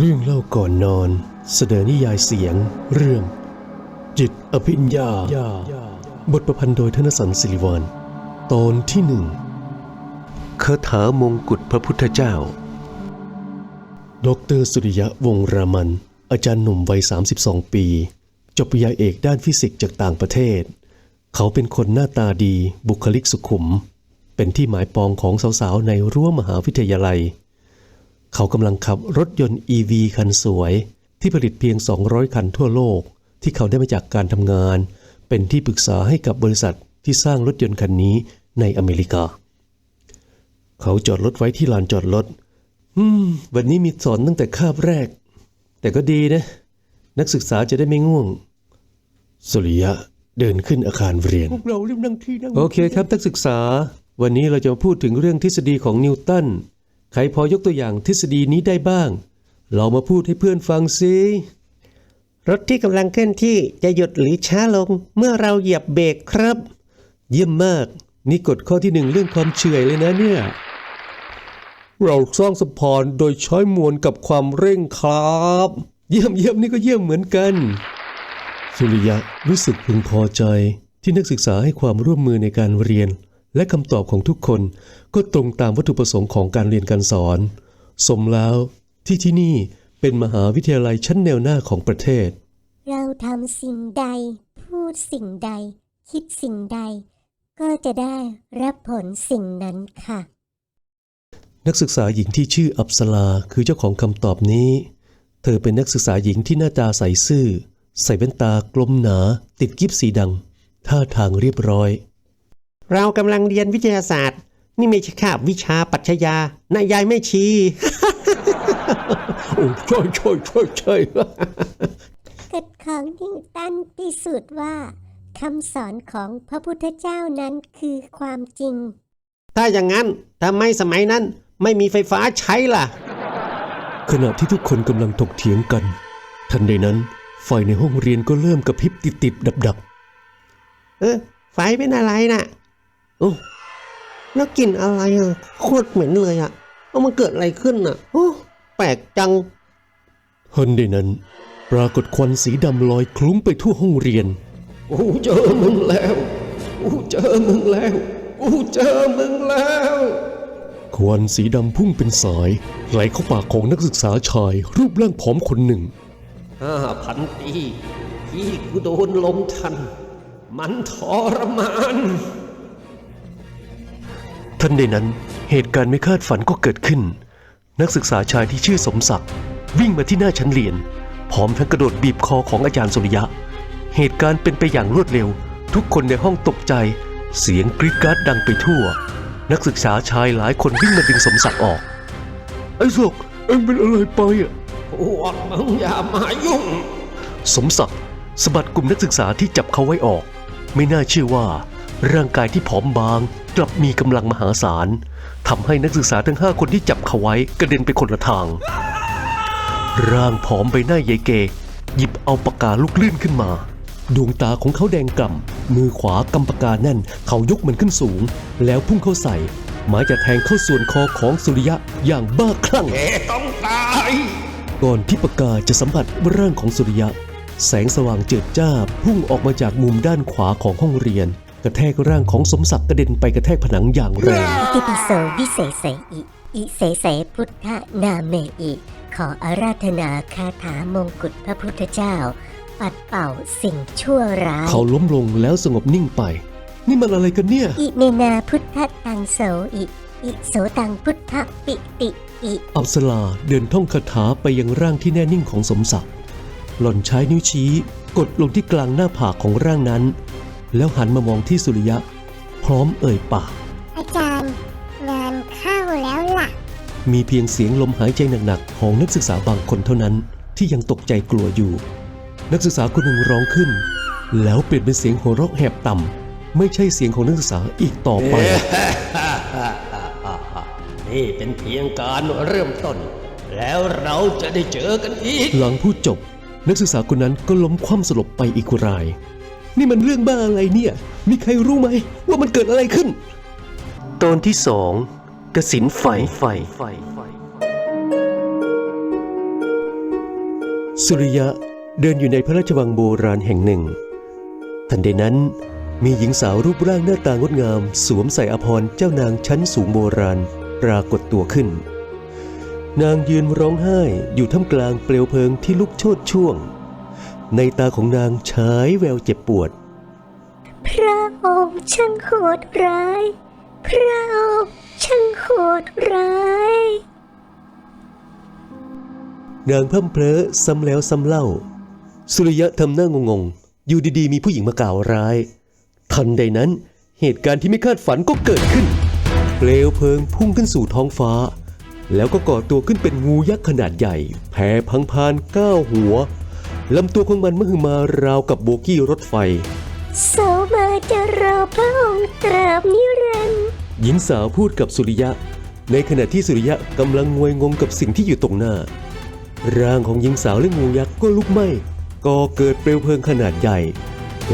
เรื่องเล่าก่อนนอน เสนอนิยายเสียง เรื่อง จิตอภิญญา บทประพันธ์โดยธนสันศิริวัลตอนที่หนึ่งคาถามงกุฎพระพุทธเจ้าดอกเตอรสุริยะวงรามัน อาจารย์หนุ่มวัย 32 ปี จบปริญญาเอกด้านฟิสิกส์จากต่างประเทศ เขาเป็นคนหน้าตาดีบุคลิกสุขุม เป็นที่หมายปองของสาวๆในรั้วมหาวิทยาลัย เขากำลังขับรถยนต์ EV คันสวย ที่ผลิตเพียง 200 คันทั่วโลก ที่เขาได้มาจากการทำงาน เป็นที่ปรึกษาให้กับบริษัทที่สร้างรถยนต์คันนี้ในอเมริกา เขาจอดรถไว้ที่ลานจอดรถอืม วันนี้มีสอนตั้งแต่คาบแรก แต่ก็ดีนะ นักศึกษาจะได้ไม่ง่วง สุริยะเดินขึ้นอาคารเรียน พวกเราเรียบนั่งที่นั่ง โอเคครับนักศึกษา วันนี้เราจะมาพูดถึงเรื่องทฤษฎีของนิวตัน ใครพอยกตัวอย่างทฤษฎีนี้ได้บ้าง เรามาพูดให้เพื่อนฟังสิรถที่กำลังเคลื่อนที่จะหยุดหรือช้าลงเมื่อเราเหยียบเบรกครับ เยี่ยมมาก นี่กฎข้อที่หนึ่งเรื่องความเฉื่อยเลยนะเนี่ย เราสร้างสะพานโดยใช้มวลกับความเร่งครับ เยี่ยมเยี่ยมนี่ก็เยี่ยมเหมือนกัน สุริยะรู้สึกพึงพอใจที่นักศึกษาให้ความร่วมมือในการเรียน และคำตอบของทุกคนก็ตรงตามวัตถุประสงค์ของการเรียนการสอน สมแล้วที่ที่นี่เป็นมหาวิทยาลัยชั้นแนวหน้าของประเทศ เราทำสิ่งใด พูดสิ่งใด คิดสิ่งใด ก็จะได้รับผลสิ่งนั้นค่ะ นักศึกษาหญิงที่ชื่ออัปสลาคือเจ้าของคำตอบนี้ เธอเป็นนักศึกษาหญิงที่หน้าตาใสซื่อ ใส่แว่นตากลมหนา ติดกิ๊บสีดำท่าทางเรียบร้อย เรากำลังเรียนวิทยาศาสตร์ นี่ไม่ใช่คาบวิชาปรัชญานายยายไม่ชี้โอ้ช่ใช่ใช่ใช่กฎของนิวตันพิสูจน์ว่าคำสอนของพระพุทธเจ้านั้นคือความจริง ถ้าอย่างนั้นทำไมสมัยนั้นไม่มีไฟฟ้าใช้ล่ะ ขณะที่ทุกคนกำลังถกเถียงกัน ทันใดนั้น ไฟในห้องเรียนก็เริ่มกระพริบติดติดดับดับเออ ไฟเป็นอะไรน่ะ โอ้แล้วกลิ่นอะไรอะโคตรเหม็นเลยอะเอามันเกิดอะไรขึ้นอะโอ้แปลกจังทันใดนั้น ปรากฏควันสีดำลอยคลุ้งไปทั่วห้องเรียนโอ้เจอมึงแล้วโอ้เจอมึงแล้วโอ้เจอมึงแล้ว ควันสีดำพุ่งเป็นสายไหลเข้าปากของนักศึกษาชายรูปร่างผอมคนหนึ่งห้าพันปีที่กูโดนลมทัน มันทรมาน ทันใดนั้นเหตุการณ์ไม่คาดฝันก็เกิดขึ้น นักศึกษาชายที่ชื่อสมศักดิ์วิ่งมาที่หน้าชั้นเรียน พร้อมทั้งกระโดดบีบคอของอาจารย์สุริยะ เหตุการณ์เป็นไปอย่างรวดเร็ว ทุกคนในห้องตกใจ เสียงกรีดกราร์ดดังไปทั่ว นักศึกษาชายหลายคนวิ่งมาดึงสมศักดิ์ออกไอ้ศกเอ็งเป็นอะไรไปอะพวกมึงอย่ามายุ่ง สมศักดิ์สะบัดกลุ่มนักศึกษาที่จับเขาไว้ออก ไม่น่าเชื่อว่าร่างกายที่ผอมบางกลับมีกำลังมหาศาลทำให้นักศึกษาทั้งห้าคนที่จับเขาไว้กระเด็นไปคนละทาง ร่างผอมใบหน้าใหญ่เก หยิบเอาปากกาลูกลื่นขึ้นมา ดวงตาของเขาแดงกล่ำมือขวากำปากกาแน่น เขายกมันขึ้นสูง แล้วพุ่งเข้าใส่หมายจะแทงเข้าส่วนคอของสุริยะอย่างบ้าคลั่งแกต้องตาย ก่อนที่ปากกาจะสัมผัสร่างของสุริยะ แสงสว่างเจิดจ้าพุ่งออกมาจากมุมด้านขวาของห้องเรียน กระแทกร่างของสมศักดิ์กระเด็นไปกระแทกผนังอย่างแรงอิติปิโสวิเศษเสอิอิเสเสพุทธนาเมอิ ขออาราธนาคาถามงกุฎพระพุทธเจ้า ปัดเป่าสิ่งชั่วร้าย เขาล้มลงแล้วสงบนิ่งไป นี่มันอะไรกันเนี่ย อิเมนาพุทธตังโสอิอิโสตังพุทธปิติอิอับสลาเดินท่องคาถาไปยังร่างที่แน่นิ่งของสมศักดิ์หล่อนใช้นิ้วชี้ กดลงที่กลางหน้าผากของร่างนั้น แล้วหันมามองที่สุริยะ พร้อมเอ่ยปาก อาจารย์งานเข้าแล้วล่ะ มีเพียงเสียงลมหายใจหนักๆ ของนักศึกษาบางคนเท่านั้นที่ยังตกใจกลัวอยู่ นักศึกษาคนหนึ่งร้องขึ้น แล้วเปลี่ยนเป็นเสียงหัวเราะแหบต่ำไม่ใช่เสียงของนักศึกษาอีกต่อไป นี่เป็นเพียงการเริ่มต้น แล้วเราจะได้เจอกันอีก หลังพูดจบ นักศึกษาคนนั้นก็ล้มคว่ำสลบไปอีกราย นี่มันเรื่องบ้าอะไรเนี่ย มีใครรู้ไหมว่ามันเกิดอะไรขึ้น ตอนที่สองกสินไฟไฟพสุริยะเดินอยู่ในพระราชวังโบราณแห่งหนึ่ง ทันใดนั้นมีหญิงสาวรูปร่างหน้าตางดงาม สวมใส่อภรณ์เจ้านางชั้นสูงโบราณ ปรากฏตัวขึ้น นางยืนร้องไห้อยู่ท่ามกลางเปลวเพลิงที่ลุกโชนช่วง ในตาของนางฉายแววเจ็บปวด พระองค์ช่างโหดร้าย พระองค์ช่างโหดร้าย นางพร่ำเพลอซ้ำแล้วซ้ำเล่า สุริยะทำหน้างงๆอยู่ดีๆ มีผู้หญิงมากล่าวร้าย ทันใดนั้นเหตุการณ์ที่ไม่คาดฝันก็เกิดขึ้น เปลวเพลิงพุ่งขึ้นสู่ท้องฟ้า แล้วก็ก่อตัวขึ้นเป็นงูยักษ์ขนาดใหญ่ แผ่พังพานก้าวหัว ลำตัวของมันมหึมาราวกับโบกี้รถไฟโสมาจะรอพระองค์ตราบนิรันดร์หญิงสาวพูดกับสุริยะ ในขณะที่สุริยะกำลังงวยงงกับสิ่งที่อยู่ตรงหน้า ร่างของหญิงสาวและงูยักษ์ก็ลุกไหม้ก่อเกิดเปลวเพลิงขนาดใหญ่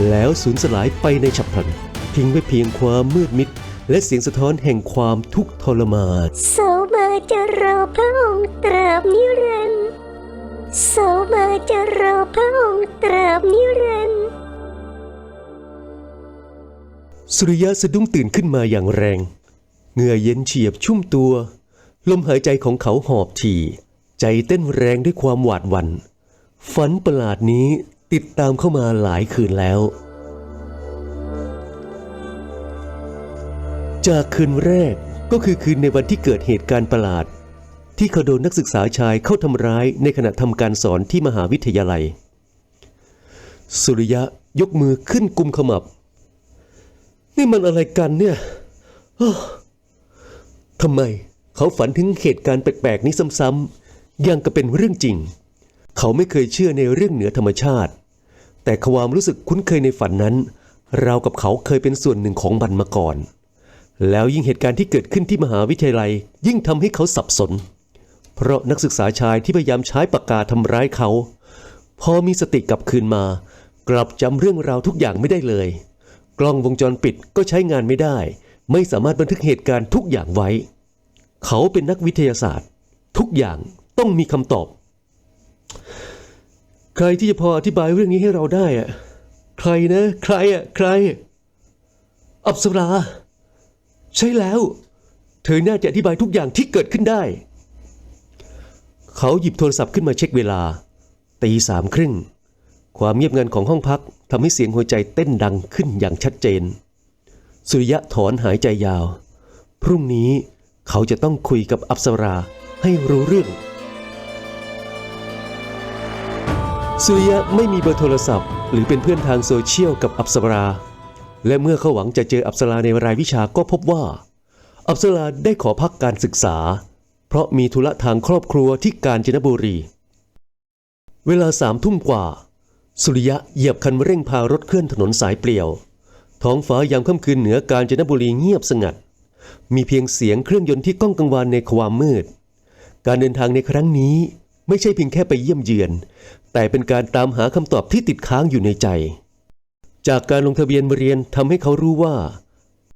แล้วสูญสลายไปในฉับพลัน ทิ้งไว้เพียงความมืดมิด และเสียงสะท้อนแห่งความทุกข์ทรมานโสมาจะรอพระองค์ตราบนิรันดร์ โสมาจะรอพระองค์ตราบนิรันดร์สุริยะสะดุ้งตื่นขึ้นมาอย่างแรง เหงื่อเย็นเฉียบชุ่มตัว ลมหายใจของเขาหอบถี่ ใจเต้นแรงด้วยความหวาดหวัน่นฝันประหลาดนี้ติดตามเข้ามาหลายคืนแล้ว จากคืนแรกก็คือคืนในวันที่เกิดเหตุการณ์ประหลาด ที่เขาโดนนักศึกษาชายเข้าทำร้ายในขณะทำการสอนที่มหาวิทยาลัย สุริยะยกมือขึ้นกุมขมับ นี่มันอะไรกันเนี่ยทำไมเขาฝันถึงเหตุการณ์แปลกๆนี้ซ้ำๆยังกับเป็นเรื่องจริง เขาไม่เคยเชื่อในเรื่องเหนือธรรมชาติ แต่ความรู้สึกคุ้นเคยในฝันนั้นราวกับเขาเคยเป็นส่วนหนึ่งของมันมาก่อน แล้วยิ่งเหตุการณ์ที่เกิดขึ้นที่มหาวิทยาลัย ยิ่งทำให้เขาสับสน เพราะนักศึกษาชายที่พยายามใช้ปากกาทำร้ายเขา พอมีสติกลับคืนมา กลับจำเรื่องราวทุกอย่างไม่ได้เลย กล้องวงจรปิดก็ใช้งานไม่ได้ ไม่สามารถบันทึกเหตุการณ์ทุกอย่างไว้ เขาเป็นนักวิทยาศาสตร์ ทุกอย่างต้องมีคำตอบ ใครที่จะพออธิบายเรื่องนี้ให้เราได้อะใครนะ ใครอะใคร อับสรา ใช่แล้ว เธอน่าจะอธิบายทุกอย่างที่เกิดขึ้นได้ เขาหยิบโทรศัพท์ขึ้นมาเช็คเวลา ตีสามครึ่ง ความเงียบงันของห้องพักทำให้เสียงหัวใจเต้นดังขึ้นอย่างชัดเจน สุริยะถอนหายใจยาว พรุ่งนี้เขาจะต้องคุยกับอัปสราให้รู้เรื่อง สุริยะไม่มีเบอร์โทรศัพท์ หรือเป็นเพื่อนทางโซเชียลกับอัปสรา และเมื่อเขาหวังจะเจออัปสราในรายวิชาก็พบว่า อัปสราได้ขอพักการศึกษา ราะมีธุระทางครอบครัวที่กาญจนบุรี เวลาสามทุ่มกว่า สุริยะเหยียบคันเร่งพารถเคลื่อนถนนสายเปลี่ยว ท้องฟ้ายามค่ำคืนเหนือกาญจนบุรีเงียบสงัด มีเพียงเสียงเครื่องยนต์ที่ก้องกังวานในความมืด การเดินทางในครั้งนี้ไม่ใช่เพียงแค่ไปเยี่ยมเยือน แต่เป็นการตามหาคำตอบที่ติดค้างอยู่ในใจ จากการลงทะเบียนเรียนทำให้เขารู้ว่า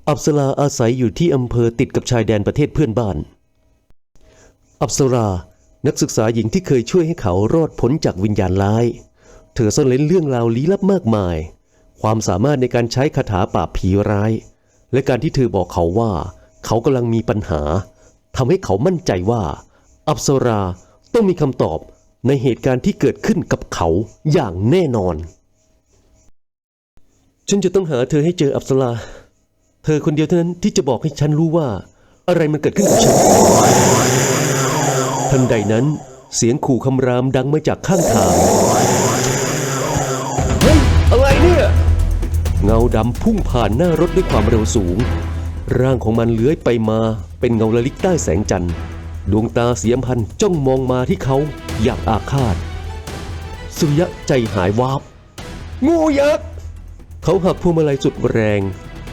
อัปสราอาศัยอยู่ที่อำเภอติดกับชายแดนประเทศเพื่อนบ้าน อัปสรานักศึกษาหญิงที่เคยช่วยให้เขารอดพ้นจากวิญญาณร้าย เธอซ่อนเล้นเรื่องราวลี้ลับมากมาย ความสามารถในการใช้คาถาปราบผีร้าย และการที่เธอบอกเขาว่า เขากำลังมีปัญหาทำให้เขามั่นใจว่า อัปสราต้องมีคำตอบในเหตุการณ์ที่เกิดขึ้นกับเขาอย่างแน่นอน ฉันจะต้องหาเธอให้เจออัปสราเธอคนเดียวเท่านั้นที่จะบอกให้ฉันรู้ว่า อะไรมันเกิดขึ้นกับฉัน ทันใดนั้นเสียงขู่คำรามดังมาจากข้างทาง เฮ้ย อะไรเนี่ย เงาดำพุ่งผ่านหน้ารถด้วยความเร็วสูง ร่างของมันเลื้อยไปมาเป็นเงาละลิกใต้แสงจันทร์ ดวงตาเสียมพันจ้องมองมาที่เขาอย่างอาฆาต สุริยะใจหายวาบ งูยักษ์ เขาหักพวงมาลัยสุดแรง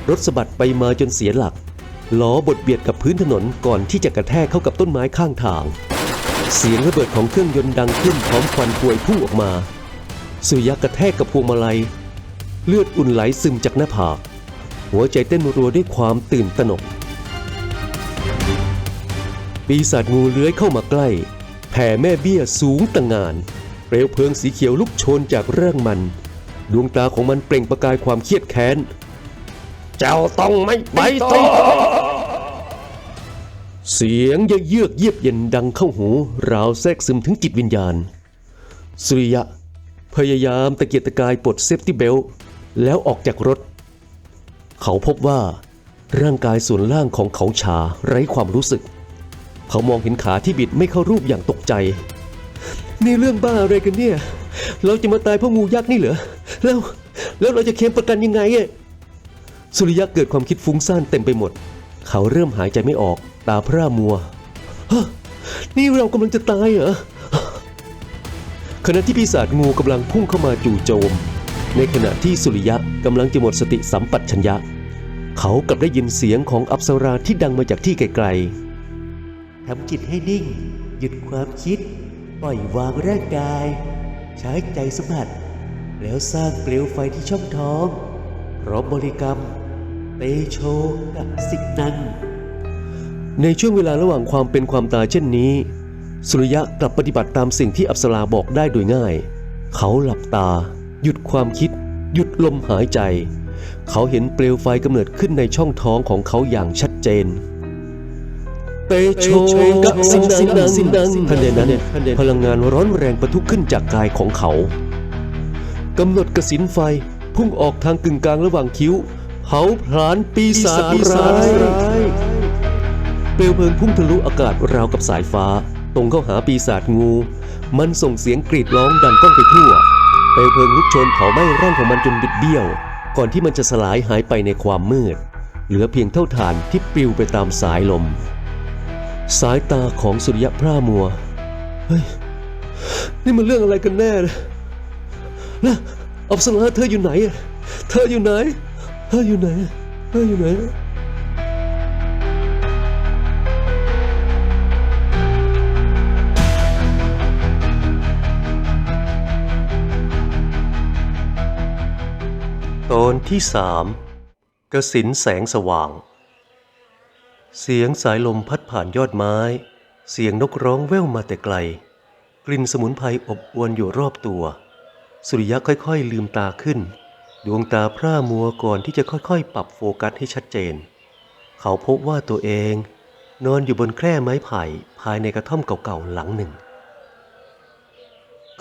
รถสะบัดไปมาจนเสียหลัก ล้อบดเบียดกับพื้นถนนก่อนที่จะกระแทกเข้ากับต้นไม้ข้างทาง เสียงระเบิดของเครื่องยนต์ดังขึ้นพร้อมควันพวยพุ่งออกมาสุยะกระแทกกับพวงมาลัย เลือดอุ่นไหลซึมจากหน้าผากหัวใจเต้นรัวด้วยความตื่นตระหนก ปีศาจงูเลื้อยเข้ามาใกล้แผ่แม่เบี้ยสูงต่างงาน เปลวเพลิงสีเขียวลุกโชนจากร่างมัน ดวงตาของมันเปล่งประกายความเครียดแค้น เจ้าต้องไม่ไปต่ต้ออง เสียงเยือกเยียบเย็นดังเข้าหู ราวแทรกซึมถึงจิตวิญญาณ สุริยะ พยายามตะเกียกตะกายปลดเซฟตี้เบลแล้วออกจากรถ เขาพบว่า ร่างกายส่วนล่างของเขาชาไร้ความรู้สึก เขามองเห็นขาที่บิดไม่เข้ารูปอย่างตกใจ นี่เรื่องบ้าอะไรกันเนี่ย เราจะมาตายเพราะงูยักษ์นี่เหรอ แล้ว แล้วเราจะเคลมประกันยังไงอะสุริยะเกิดความคิดฟุ้งซ่านเต็มไปหมด เขาเริ่มหายใจไม่ออก ตาพร่ามัว นี่เรากำลังจะตายเหรอ ขณะที่ปีศาจงูกำลังพุ่งเข้ามาจู่โจม ในขณะที่สุริยะกำลังจะหมดสติสัมปชัญญะ เขากลับได้ยินเสียงของอัปสราที่ดังมาจากที่ไกลๆทำจิตให้นิ่ง หยุดความคิด ปล่อยวางร่างกาย ใช้ใจสัมผัส แล้วสร้างเปลวไฟที่ช่องท้องพร้อมบริกรรม เตโชกับสิกนัง ในช่วงเวลาระหว่างความเป็นความตายเช่นนี้ สุริยะกลับปฏิบัติตามสิ่งที่อัปสราบอกได้โดยง่าย เขาหลับตา หยุดความคิด หยุดลมหายใจ เขาเห็นเปลวไฟกำเนิดขึ้นในช่องท้องของเขาอย่างชัดเจนเตโชกบสินังสินังทันใดนั้นพลังงานร้อนแรงประทุขึ้นจากกายของเขากำหนดกสินไฟพุ่งออกทางกึ่งกลางระหว่างคิ้วเผาผลาญปีศาจร้าย เปลวเพลิงพุ่งทะลุอากาศราวกับสายฟ้า ตรงเข้าหาปีศาจงู มันส่งเสียงกรีดร้องดังก้องไปทั่ว เปลวเพลิงลุกโชนเผาไหม้ร่างของมันจนบิดเบี้ยว ก่อนที่มันจะสลายหายไปในความมืด เหลือเพียงเท่าฐานที่ปลิวไปตามสายลม สายตาของสุริยะพร่ามัว เฮ้ย นี่มันเรื่องอะไรกันแน่นะนะอับสราเธออยู่ไหน เธออยู่ไหน เธออยู่ไหน เธออยู่ไหน ตอนที่สามกสินแสงสว่าง เสียงสายลมพัดผ่านยอดไม้ เสียงนกร้องแว่วมาแต่ไกล กลิ่นสมุนไพรอบอวนอยู่รอบตัว สุริยะค่อยๆ ลืมตาขึ้น ดวงตาพร่ามัวก่อนที่จะค่อยๆ ปรับโฟกัสให้ชัดเจน เขาพบว่าตัวเอง นอนอยู่บนแคร่ไม้ไผ่ภายในกระท่อมเก่าๆหลังหนึ่ง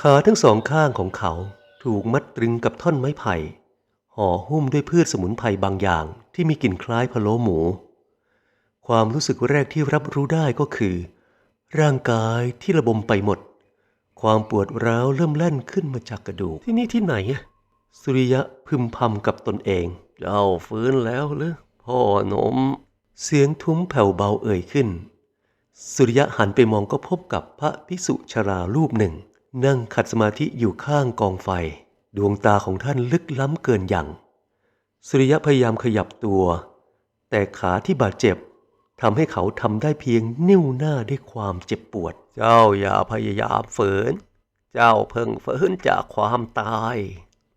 ขาทั้งสองข้างของเขาถูกมัดตรึงกับท่อนไม้ไผ่ ห่อหุ้มด้วยพืชสมุนไพรบางอย่างที่มีกลิ่นคล้ายพะโล้หมู ความรู้สึกแรกที่รับรู้ได้ก็คือ ร่างกายที่ระบมไปหมด ความปวดร้าวเริ่มแล่นขึ้นมาจากกระดูกที่นี่ที่ไหนสุริยะพึมพำกับตนเอง เจ้าฟื้นแล้วหรือพ่อหนม เสียงทุ้มแผ่วเบาเอ่ยขึ้น สุริยะหันไปมองก็พบกับพระพิสุชรารูปหนึ่ง นั่งขัดสมาธิอยู่ข้างกองไฟ ดวงตาของท่านลึกล้ำเกินอย่างสุริยะพยายามขยับตัว แต่ขาที่บาดเจ็บทำให้เขาทำได้เพียงนิ้วหน้าด้วยความเจ็บปวด เจ้าอย่าพยายามฝืน เจ้าเพิ่งฝืนจากความตาย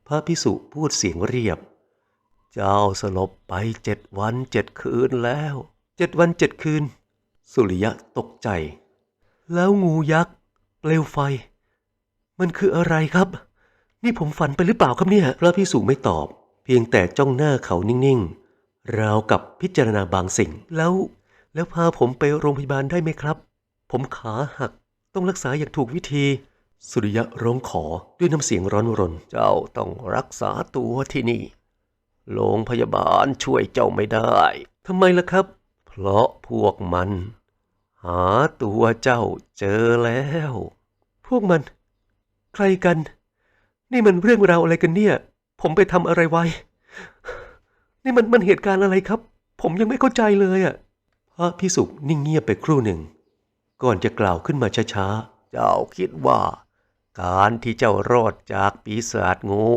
พระพิสุพูดเสียงเรียบ เจ้าสลบไปเจ็ดวันเจ็ดคืนแล้ว เจ็ดวันเจ็ดคืน สุริยะตกใจ แล้วงูยักษ์ เปลวไฟ มันคืออะไรครับ นี่ผมฝันไปหรือเปล่าครับเนี่ยพระพิสุไม่ตอบ เพียงแต่จ้องหน้าเขานิ่งๆ ราวกับพิจารณาบางสิ่ง แล้ว แล้วพาผมไปโรงพยาบาลได้ไหมครับ ผมขาหัก ต้องรักษาอย่างถูกวิธี สุริยะร้องขอด้วยน้ำเสียงร้อนรน เจ้าต้องรักษาตัวที่นี่ โรงพยาบาลช่วยเจ้าไม่ได้ ทำไมล่ะครับ เพราะพวกมัน หาตัวเจ้าเจอแล้ว พวกมัน ใครกัน นี่มันเรื่องราวอะไรกันเนี่ย ผมไปทำอะไรไว้ นี่มันมันเหตุการณ์อะไรครับ ผมยังไม่เข้าใจเลยอะพระพิสุนิ่งเงียบไปครู่หนึ่ง ก่อนจะกล่าวขึ้นมาช้าๆ เจ้าคิดว่า การที่เจ้ารอดจากปีศาจงู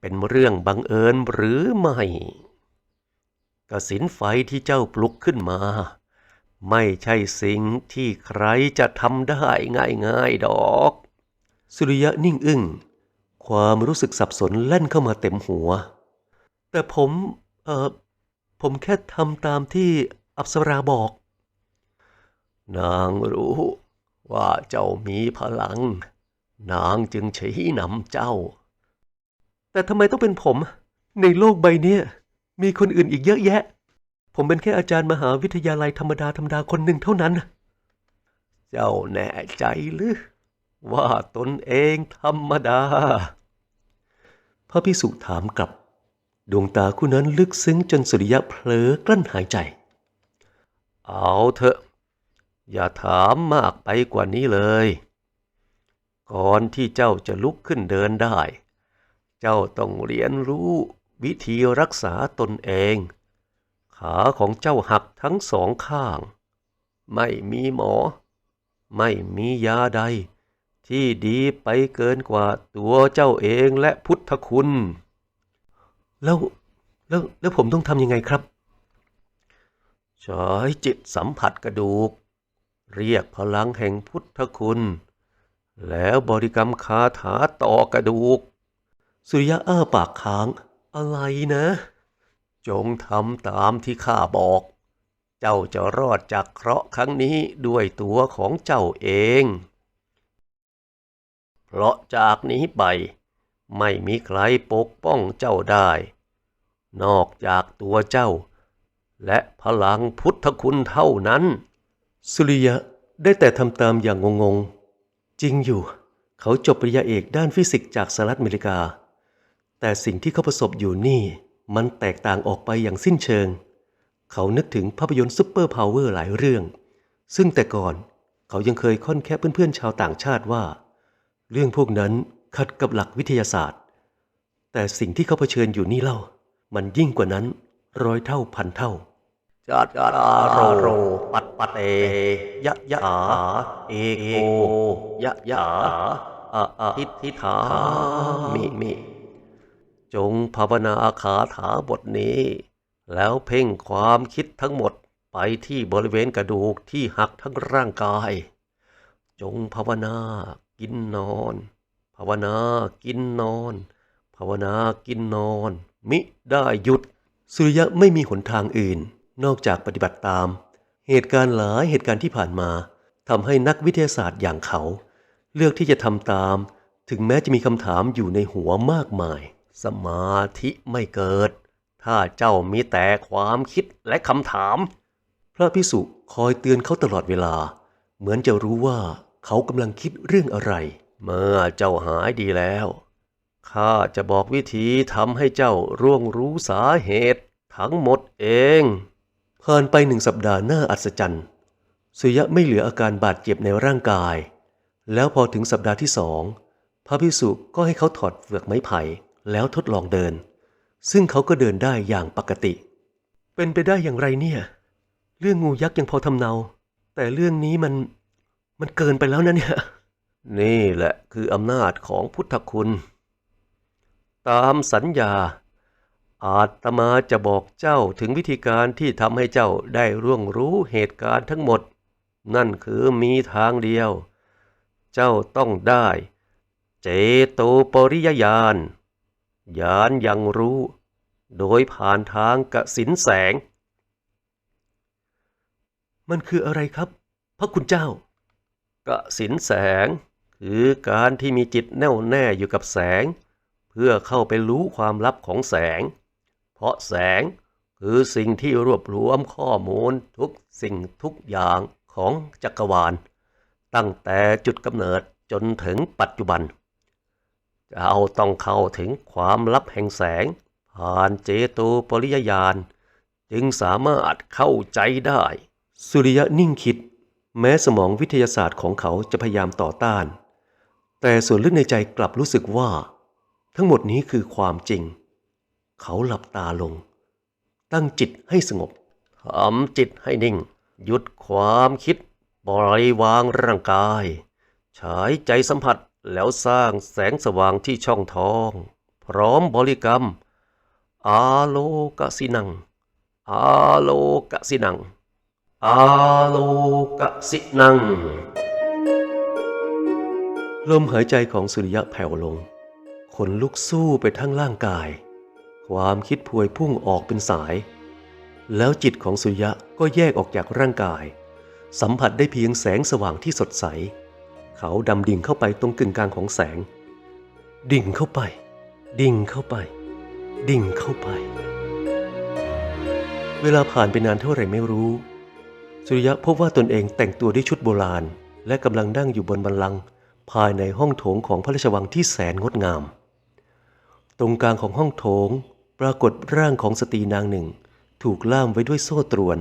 เป็นเรื่องบังเอิญหรือไม่กสินไฟที่เจ้าปลุกขึ้นมา ไม่ใช่สิ่งที่ใครจะทำได้ง่ายๆดอก สุริยะนิ่งอึ้ง ความรู้สึกสับสนแล่นเข้ามาเต็มหัว แต่ผมเอ่อผมแค่ทำตามที่อัปสราบอก นางรู้ว่าเจ้ามีพลัง นางจึงชี้นำเจ้า แต่ทำไมต้องเป็นผม ในโลกใบนี้มีคนอื่นอีกเยอะแยะ ผมเป็นแค่อาจารย์มหาวิทยาลัยธรรมดาธรรมดาคนหนึ่งเท่านั้น เจ้าแน่ใจหรือว่าตนเองธรรมดา พระพิสุถามกลับ ดวงตาคู่นั้นลึกซึ้งจนสุริยะเผลอกลั้นหายใจ เอาเถอะ อย่าถามมากไปกว่านี้เลย ก่อนที่เจ้าจะลุกขึ้นเดินได้ เจ้าต้องเรียนรู้วิธีรักษาตนเอง ขาของเจ้าหักทั้งสองข้าง ไม่มีหมอ ไม่มียาใด ที่ดีไปเกินกว่าตัวเจ้าเองและพุทธคุณ แล้วแล้วแล้วผมต้องทำยังไงครับใช้จิตสัมผัสกระดูก เรียกพลังแห่งพุทธคุณ แล้วบริกรรมคาถาต่อกระดูก สุริยะอ้าปากค้างอะไรนะ จงทำตามที่ข้าบอก เจ้าจะรอดจากเคราะห์ครั้งนี้ด้วยตัวของเจ้าเอง เพราะจากนี้ไป ไม่มีใครปกป้องเจ้าได้ นอกจากตัวเจ้า และพลังพุทธคุณเท่านั้น สุริยะได้แต่ทำตามอย่างงงๆ จริงอยู่ เขาจบปริญญาเอกด้านฟิสิกส์จากสหรัฐอเมริกา แต่สิ่งที่เขาประสบอยู่นี่มันแตกต่างออกไปอย่างสิ้นเชิง เขานึกถึงภาพยนตร์ซุปเปอร์พาวเวอร์หลายเรื่อง ซึ่งแต่ก่อนเขายังเคยค่อนแค่เพื่อนๆชาวต่างชาติว่า เรื่องพวกนั้นขัดกับหลักวิทยาศาสตร์ แต่สิ่งที่เขาเผชิญอยู่นี่เล่า มันยิ่งกว่านั้นร้อยเท่าพันเท่าจัตตาโรโรปัตปเตยะยะอาเอโกยะยะอาอะทิทิฐามิมิ จงภาวนาคาถาบทนี้ แล้วเพ่งความคิดทั้งหมดไปที่บริเวณกระดูกที่หักทั้งร่างกาย จงภาวนา กินนอน ภาวนากินนอน ภาวนากินนอน มิได้หยุด สุริยะไม่มีหนทางอื่น นอกจากปฏิบัติตาม เหตุการณ์หลายเหตุการณ์ที่ผ่านมาทำให้นักวิทยาศาสตร์อย่างเขา เลือกที่จะทำตาม ถึงแม้จะมีคำถามอยู่ในหัวมากมาย สมาธิไม่เกิด ถ้าเจ้ามีแต่ความคิดและคำถาม พระพิสุคอยเตือนเขาตลอดเวลา เหมือนจะรู้ว่า เขากำลังคิดเรื่องอะไร เมื่อเจ้าหายดีแล้ว ข้าจะบอกวิธีทำให้เจ้าร่วงรู้สาเหตุทั้งหมดเอง ผ่านไปหนึ่งสัปดาห์น่าอัศจรรย์สุยะไม่เหลืออาการบาดเจ็บในร่างกาย แล้วพอถึงสัปดาห์ที่สองพระพิสุก็ให้เขาถอดเฟือกไม้ไผ่แล้วทดลองเดิน ซึ่งเขาก็เดินได้อย่างปกติ เป็นไปได้อย่างไรเนี่ย เรื่องงูยักษ์ยังพอทำเนา แต่เรื่องนี้มัน มันเกินไปแล้วนะเนี่ย นี่แหละคืออำนาจของพุทธคุณ ตามสัญญา อาตมาจะบอกเจ้าถึงวิธีการที่ทำให้เจ้าได้ร่วงรู้เหตุการณ์ทั้งหมด นั่นคือมีทางเดียว เจ้าต้องได้ เจโตปริยญาณญาณยังรู้ โดยผ่านทางกสินแสง มันคืออะไรครับ พระคุณเจ้า กสินแสง คือการที่มีจิตแน่วแน่อยู่กับแสง เพื่อเข้าไปรู้ความลับของแสง เพราะแสงคือสิ่งที่รวบรวมข้อมูลทุกสิ่งทุกอย่างของจักรวาล ตั้งแต่จุดกำเนิดจนถึงปัจจุบันเจ้าต้องเข้าถึงความลับแห่งแสง ผ่านเจโตปริยญาณ จึงสามารถเข้าใจได้ สุริยะนิ่งคิด แม้สมองวิทยาศาสตร์ของเขาจะพยายามต่อต้าน แต่ส่วนลึกในใจกลับรู้สึกว่า ทั้งหมดนี้คือความจริง เขาหลับตาลง ตั้งจิตให้สงบทำจิตให้นิ่ง หยุดความคิดปล่อยวางร่างกาย ฉายใจสัมผัสแล้วสร้างแสงสว่างที่ช่องท้อง พร้อมบริกรรม อาโลกสินัง อาโลกสินัง อาโลกสินัง ลมหายใจของสุริยะแผ่วลง ขนลุกสู้ไปทั้งร่างกาย ความคิดพวยพุ่งออกเป็นสาย แล้วจิตของสุริยะก็แยกออกจากร่างกาย สัมผัสได้เพียงแสงสว่างที่สดใส เขาดำดิ่งเข้าไปตรงกึ่งกลางของแสง ดิ่งเข้าไป ดิ่งเข้าไป ดิ่งเข้าไป เวลาผ่านไปนานเท่าไหร่ไม่รู้ สุริยะพบว่าตนเองแต่งตัวด้วยชุดโบราณ และกำลังนั่งอยู่บนบัลลังก์ภายในห้องโถงของพระราชวังที่แสนงดงาม ตรงกลางของห้องโถงปรากฏร่างของสตรีนางหนึ่ง ถูกล่ามไว้ด้วยโซ่ตรวน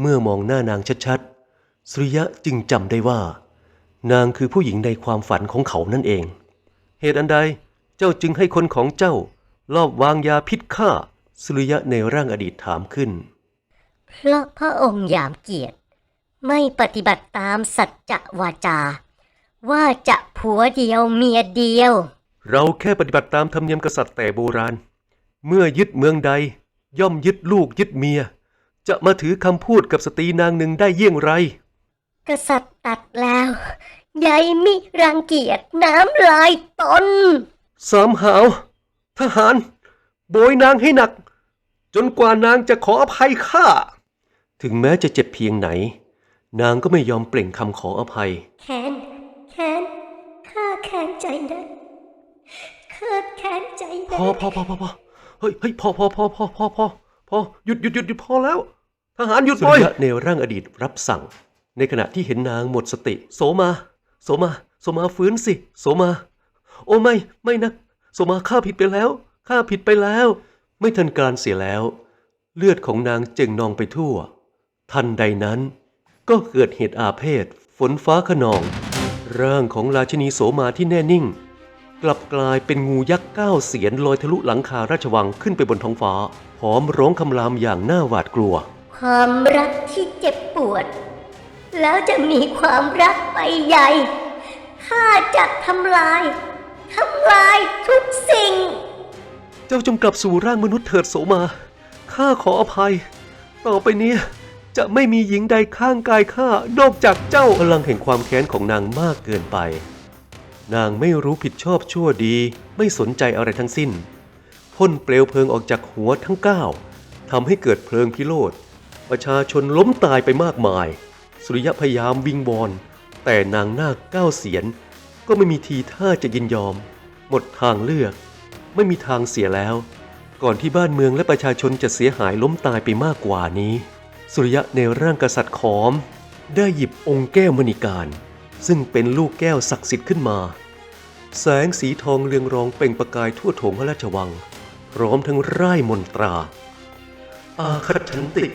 เมื่อมองหน้านางชัดๆ สุริยะจึงจำได้ว่า นางคือผู้หญิงในความฝันของเขานั่นเอง เหตุอันใดเจ้าจึงให้คนของเจ้า ลอบวางยาพิษฆ่า สุริยะในร่างอดีตถามขึ้น เพราะพระองค์ยามเกียรติ ไม่ปฏิบัติตามสัจจะวาจา ว่าจะผัวเดียวเมียเดียว เราแค่ปฏิบัติตามธรรมเนียมกษัตริย์แต่โบราณ เมื่อยึดเมืองใด ย่อมยึดลูกยึดเมีย จะมาถือคำพูดกับสตรีนางหนึ่งได้เยี่ยงไร กษัตริย์ตัดแล้วยายมิรังเกียจน้ำลายตน สามหาว ทหาร โบยนางให้หนัก จนกว่านางจะขออภัยข้า ถึงแม้จะเจ็บเพียงไหน นางก็ไม่ยอมเปล่งคำขออภัย แค้น แค้น ข้าแค้นใจนะข้าแค้นใจพนะอพอพอพอพอเฮ้ยเฮ้ยพอพอพอพอพอพอพอหยุดหยุดหยุดหยุดพอแล้ว ทหารหยุดสุริยะในร่างอดีตรับสั่ง ในขณะที่เห็นนางหมดสติ โสมา โสมา โสมาฟื้นสิ โสมา โอ้ไม่ไม่นะ โสมาข้าผิดไปแล้วข้าผิดไปแล้ว ไม่ทันการเสียแล้ว เลือดของนางเจ่งนองไปทั่ว ทันใดนั้น ก็เกิดเหตุอาเพศฝนฟ้าขนอง ร่างของราชินีโสมาที่แน่นิ่ง กลับกลายเป็นงูยักษ์เก้าเสียนลอยทะลุหลังคาราชวังขึ้นไปบนท้องฟ้า พร้อมร้องคำรามอย่างน่าหวาดกลัว ความรักที่เจ็บปวด แล้วจะมีความรักไปใหญ่ข้าจะทำลายทำลายทุกสิ่ง เจ้าจงกลับสู่ร่างมนุษย์เถิดโสมา ข้าขออภัย ต่อไปเนี้ย จะไม่มีหญิงใดข้างกายข้านอกจากเจ้าพลังแห่งความแค้นของนางมากเกินไป นางไม่รู้ผิดชอบชั่วดี ไม่สนใจอะไรทั้งสิ้นพ่นเปลวเพลิงออกจากหัวทั้งเก้าทำให้เกิดเพลิงพิโรธประชาชนล้มตายไปมากมาย สุริยะพยายามวิงวอนแต่นางนาคเก้าเสียน ก็ไม่มีทีท่าจะยินยอม หมดทางเลือก ไม่มีทางเสียแล้ว ก่อนที่บ้านเมืองและประชาชนจะเสียหายล้มตายไปมากกว่านี้ สุริยะในร่างกษัตริย์ขอม ได้หยิบองค์แก้วมณีการ ซึ่งเป็นลูกแก้วศักดิ์สิทธิ์ขึ้นมา แสงสีทองเรืองรองเปล่งประกายทั่วโถงพระราชวัง พร้อมทั้งร่ายมนตรา อาคัตฉันติ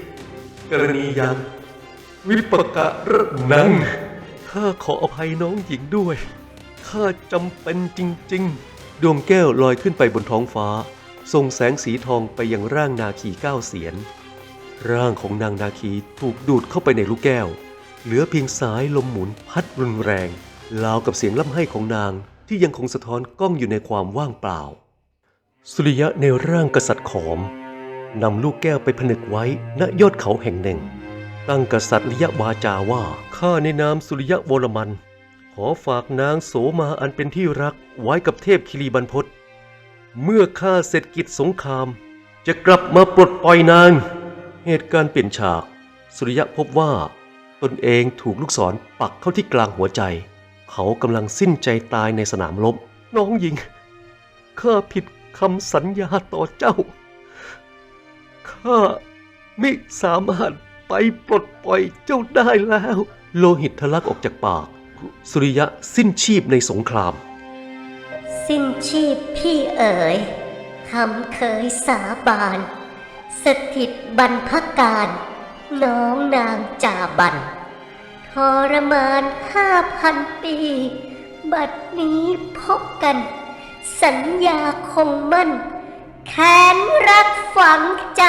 กรณียัง วิปกะระนังข้าขออภัยน้องหญิงด้วยข้าจำเป็นจริง ๆ ดวงแก้วลอยขึ้นไปบนท้องฟ้าส่งแสงสีทองไปยังร่างนาคีเก้าเสียน ร่างของนางนาคีถูกดูดเข้าไปในลูกแก้ว เหลือเพียงสายลมหมุนพัดรุนแรงราวกับเสียงล่ำไห้ของนางที่ยังคงสะท้อนกล้องอยู่ในความว่างเปล่า สุริยะในร่างกษัตริย์ขอมนำลูกแก้วไปผนึกไว้ณยอดเขาแห่งหนึ่ง ตั้งกษัตริยวาจาว่าข้าในนามสุริยะวรมัน ขอฝากนางโสมาอันเป็นที่รักไว้กับเทพคิรีบรรพตเมื่อข้าเสร็จกิจสงคราม จะกลับมาปลดปล่อยนาง เหตุการณ์เปลี่ยนฉาก สุริยะพบว่า ตนเองถูกลูกศรปักเข้าที่กลางหัวใจ เขากำลังสิ้นใจตายในสนามรบน้องหญิงข้าผิดคำสัญญาต่อเจ้า ข้าไมิสามารถไปปลดปล่อยเจ้าได้แล้ว โลหิตทะลักออกจากปาก สุริยะสิ้นชีพในสงคราม สิ้นชีพพี่เอ๋ยคำเคยสาบาน สถิตบรรพการ น้องนางจาบันทรมานห้าพันปี บัดนี้พบกัน สัญญาคงมั่น แค้นรักฝังใจ